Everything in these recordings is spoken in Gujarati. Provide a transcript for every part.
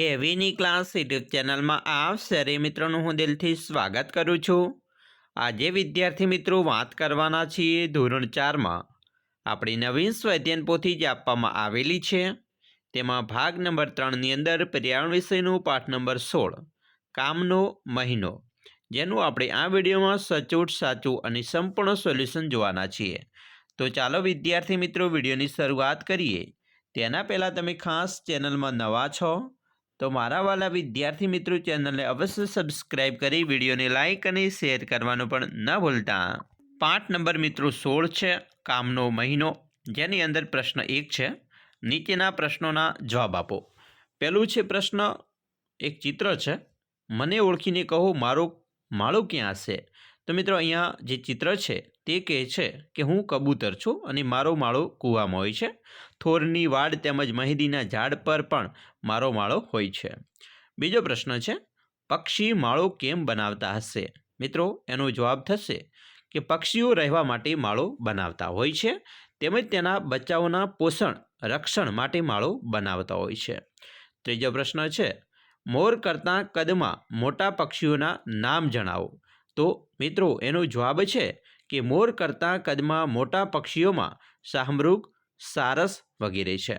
એવીની ક્લાસ યુટ્યુબ ચેનલમાં આપ સરે મિત્રોનું હું દિલથી સ્વાગત કરું છું. આજે વિદ્યાર્થી મિત્રો વાત કરવાના છીએ ધોરણ ચારમાં. આપણી નવીન સ્વૈધ્યન પોથી જે આપવામાં આવેલી છે, તેમાં ભાગ નંબર ત્રણની અંદર પર્યાવરણ વિષયનું પાઠ નંબર સોળ, કામનો મહિનો, જેનું આપણે આ વિડીયોમાં સચોટ, સાચું અને સંપૂર્ણ સોલ્યુશન જોવાના છીએ. તો ચાલો વિદ્યાર્થી મિત્રો વિડીયોની શરૂઆત કરીએ. તેના પહેલાં તમે ખાસ ચેનલમાં નવા છો તો મારા વાલા વિદ્યાર્થી મિત્રો ચેનલને અવશ્ય સબસ્ક્રાઇબ કરી, વિડીયોને લાઇક અને શેર કરવાનું પણ ન ભૂલતા. પાઠ નંબર મિત્રો સોળ છે, કામનો મહિનો. જેની અંદર પ્રશ્ન એક છે, નીચેના પ્રશ્નોના જવાબ આપો. પહેલું છે પ્રશ્ન, એક ચિત્ર છે. મને ઓળખીને કહો મારો, માળો ક્યાં હશે તો મિત્રો અહીંયા જે ચિત્ર છે તે કહે છે કે હું કબૂતર છું અને મારો માળો કૂવામાં હોય છે. થોરની વાડ તેમજ મહેંદીના ઝાડ પર પણ મારો માળો હોય છે. બીજો પ્રશ્ન છે, પક્ષી માળો કેમ બનાવતા હશે? મિત્રો, એનો જવાબ થશે કે પક્ષીઓ રહેવા માટે માળો બનાવતા હોય છે, તેમજ તેના બચ્ચાઓના પોષણ, રક્ષણ માટે માળો બનાવતા હોય છે. ત્રીજો પ્રશ્ન છે, મોર કરતાં કદમાં મોટા પક્ષીઓના નામ જણાવો? તો મિત્રો, એનો જવાબ છે કે મોર કરતાં કદમાં મોટા પક્ષીઓમાં શાહમૃગ સારસ વગેરે છે.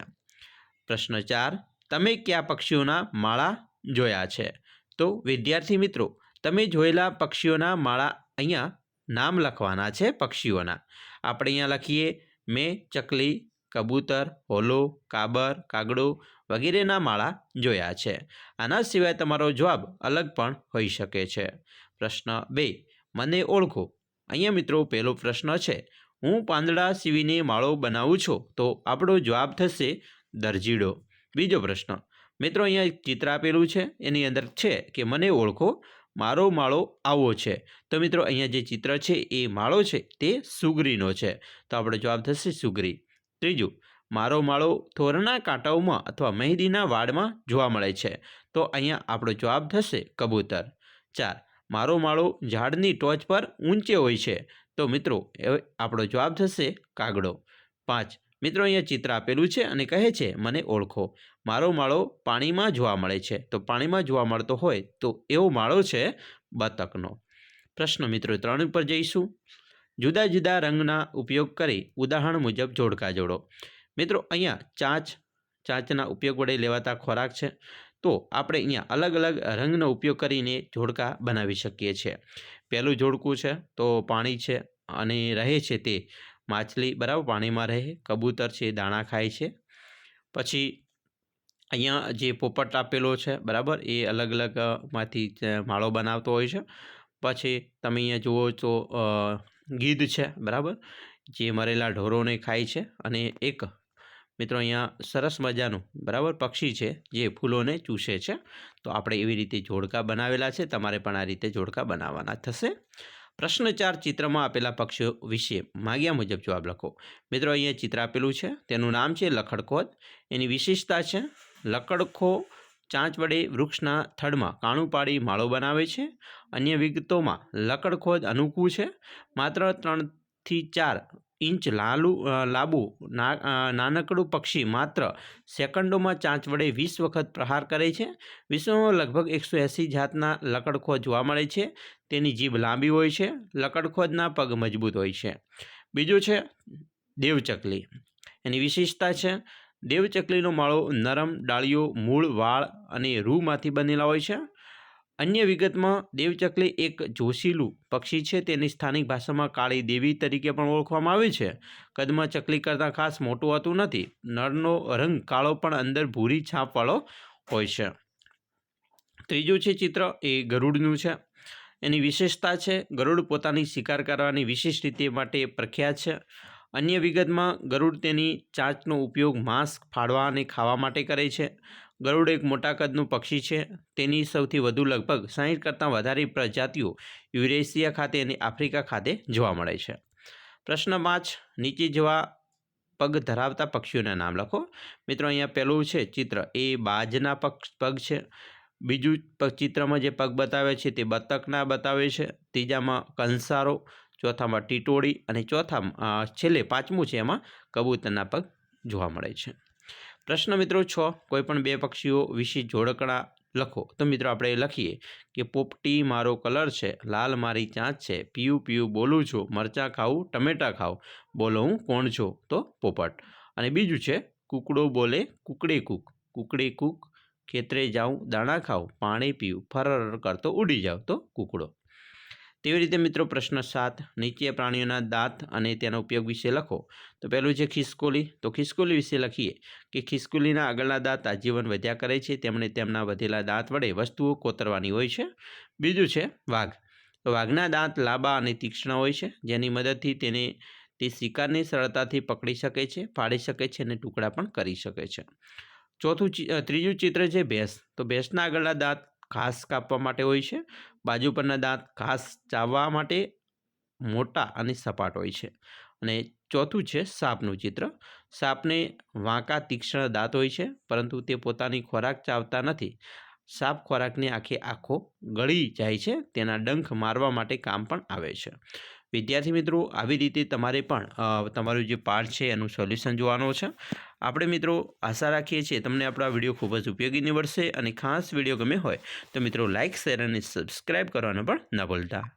પ્રશ્ન ચાર, તમે કયા પક્ષીઓના માળા જોયા છે? તો વિદ્યાર્થી મિત્રો, તમે જોયેલા પક્ષીઓના માળા અહીંયા નામ લખવાના છે પક્ષીઓના. આપણે અહીંયા લખીએ, મેં, ચકલી, કબૂતર, હોલો, કાબર, કાગડો વગેરેના માળા જોયા છે. આના સિવાય તમારો જવાબ અલગ પણ હોઈ શકે છે. પ્રશ્ન બે, મને ઓળખો. અહીંયા મિત્રો, પહેલો પ્રશ્ન છે હું પાંદડા સીવીને માળો બનાવું છું, તો આપણો જવાબ થશે દરજીડો. બીજો પ્રશ્ન. મિત્રો, અહીંયા એક ચિત્ર આપેલું છે, એની અંદર છે કે મને ઓળખો, મારો માળો આવો છે. તો મિત્રો, અહીંયા જે ચિત્ર છે, એ માળો છે, તે સુગરીનો છે. તો આપણો જવાબ થશે સુગરી. ત્રીજું, મારો માળો થોરના કાંટાઓમાં અથવા મહેંદીના વાડમાં જોવા મળે છે. તો અહીંયા આપણો જવાબ થશે કબૂતર. ચાર, મારો માળો ઝાડની ટોચ પર ઊંચે હોય છે. તો મિત્રો આપણો જવાબ થશે કાગડો. પાંચ, મિત્રો અહીંયા ચિત્ર આપેલું છે અને કહે છે, મને ઓળખો. મારો માળો પાણીમાં જોવા મળે છે. તો પાણીમાં જોવા મળતો હોય તો એવો માળો છે બતકનો. પ્રશ્ન મિત્રો, ત્રણ ઉપર જઈશું. જુદા જુદા રંગના ઉપયોગ કરી ઉદાહરણ મુજબ જોડકા જોડો. મિત્રો, અહીંયા ચાંચ, ચાંચના ઉપયોગ વડે લેવાતા ખોરાક છે. તો આપણે અહીંયા અલગ અલગ રંગનો ઉપયોગ કરીને જોડકા બનાવી શકીએ છીએ. પહેલું જોડકું છે, તો પાણી છે અને રહે છે તે માછલી બરાબર પાણીમાં રહે, કબૂતર છે દાણા ખાય છે. પછી અહીંયા જે પોપટ આપેલો છે બરાબર એ અલગ અલગમાંથી માળો બનાવતો હોય છે. પછી તમે અહીંયા જુઓ તો ગીધ છે બરાબર જે મરેલા ઢોરોને ખાય છે અને એક મિત્રો, અહીંયા સરસ મજાનું, બરાબર, પક્ષી છે જે ફૂલોને ચૂસે છે. તો આપણે એવી રીતે જોડકા બનાવેલા છે. તમારે પણ આ રીતે જોડકા બનાવવાના થશે. પ્રશ્ન ચાર, ચિત્રમાં આપેલા પક્ષીઓ વિશે માગ્યા મુજબ જવાબ લખો. મિત્રો, અહીંયા ચિત્ર આપેલું છે. તેનું નામ છે લખડખોદ. એની વિશેષતા છે, લકડખો ચાંચ વડે વૃક્ષના થડમાં કાણું પાડી માળો બનાવે છે. અન્ય વિગતોમાં લકડખોદ અનુકૂળ છે. માત્ર ત્રણથી ચાર ઇંચ લાલુ લાંબુ નાનકડું પક્ષી માત્ર સેકન્ડોમાં ચાંચ વડે વીસ વખત પ્રહાર કરે છે. વિશ્વમાં લગભગ એકસો એંસી જાતના લકડખોજ જોવા મળે છે. તેની જીભ લાંબી હોય છે, લકડખોજના પગ મજબૂત હોય છે. બીજું છે દેવચકલી. એની વિશેષતા છે, દેવચકલીનો માળો નરમ ડાળીઓ મૂળ, વાળ અને રૂમાંથી બનેલા હોય છે. અન્ય વિગતમાં, દેવચકલી એક જોશીલું પક્ષી છે, તેની સ્થાનિક ભાષામાં કાળી દેવી તરીકે પણ ઓળખવામાં આવે છે. કદમાં ચકલી કરતાં ખાસ મોટું હોતું નથી. નરનો રંગ કાળો પણ અંદર ભૂરી છાપવાળો હોય છે. ત્રીજું છે ચિત્ર, એ ગરુડનું છે. એની વિશેષતા છે, ગરુડ પોતાની શિકાર કરવાની વિશેષ રીતે માટે પ્રખ્યાત છે. અન્ય વિગતમાં, ગરુડ તેની ચાંચનો ઉપયોગ માંસ ફાડવા અને ખાવા માટે કરે છે. ગરુડ એક મોટા કદનું પક્ષી છે. તેની સૌથી વધુ લગભગ સાહીઠ કરતાં વધારે પ્રજાતિઓ યુરેશિયા ખાતે અને આફ્રિકા ખાતે જોવા મળે છે. પ્રશ્ન પાંચ, નીચે જેવા પગ ધરાવતા પક્ષીઓના નામ લખો. મિત્રો, અહીંયા પહેલું છે ચિત્ર. એ બાજના પક્ષ, પગ છે. બીજું ચિત્રમાં જે પગ બતાવે છે તે બતકના બતાવે છે. ત્રીજામાં કંસારો, ચોથામાં ટીટોળી અને ચોથામાં છેલ્લે પાંચમું છે એમાં કબૂતરના પગ જોવા મળે છે. પ્રશ્ન મિત્રો છ, કોઈપણ બે પક્ષીઓ વિશે જોડકણા લખો. તો મિત્રો આપણે લખીએ કે, પોપટી મારો કલર છે, લાલ મારી ચાંચ છે, પીયું પીયું બોલું છું, મરચાં ખાવું ટમેટાં ખાવ બોલો હું કોણ છું? તો પોપટ. અને બીજું છે, કૂકડો બોલે કૂકડે કૂક કૂકડે કૂક, ખેતરે જાઉં, દાણા ખાઉં, પાણી પીવું ફરર કરતો ઉડી જાઉં. તો કૂકડો. તેવી રીતે મિત્રો પ્રશ્ન સાત નીચે પ્રાણીઓના દાંત અને તેના ઉપયોગ વિશે લખો. તો પહેલું છે ખિસકોલી. તો ખિસકોલી વિશે લખીએ કે ખિસકોલીના આગળના દાંત આજીવન વધ્યા કરે છે. તેમણે તેમના વધેલા દાંત વડે વસ્તુઓ કોતરવાની હોય છે. બીજું છે વાઘ. તો વાઘના દાંત લાંબા અને તીક્ષ્ણ હોય છે. જેની મદદથી તેને તે શિકારને સરળતાથી પકડી શકે છે, ફાડી શકે છે અને ટુકડા પણ કરી શકે છે. ચોથું ત્રીજું ચિત્ર છે ભેંસ. તો ભેંસના આગળના દાંત ઘાસ કાપવા માટે હોય છે. બાજુ પરના દાંત ઘાસ ચાવવા માટે મોટા અને સપાટ હોય છે. અને ચોથું છે સાપનું ચિત્ર. સાપને વાંકા તીક્ષ્ણ દાંત હોય છે, પરંતુ તે પોતાની ખોરાક ચાવતા નથી. સાપ ખોરાકની આખે આખો ગળી જાય છે, તેના ડંખ મારવા માટે કામ પણ આવે છે. વિદ્યાર્થી મિત્રો, આવી રીતે તમારે પણ તમારું જે પાઠ છે એનું સોલ્યુશન જોવાનું છે. આપણે મિત્રો, આશા રાખીએ છીએ તમને આપણા વીડિયો ખૂબ જ ઉપયોગી નીવડશે અને ખાસ વીડિયો ગમે હોય તો મિત્રો લાઇક શેર અને સબસ્ક્રાઈબ કરવાનું પણ ન ભૂલતા.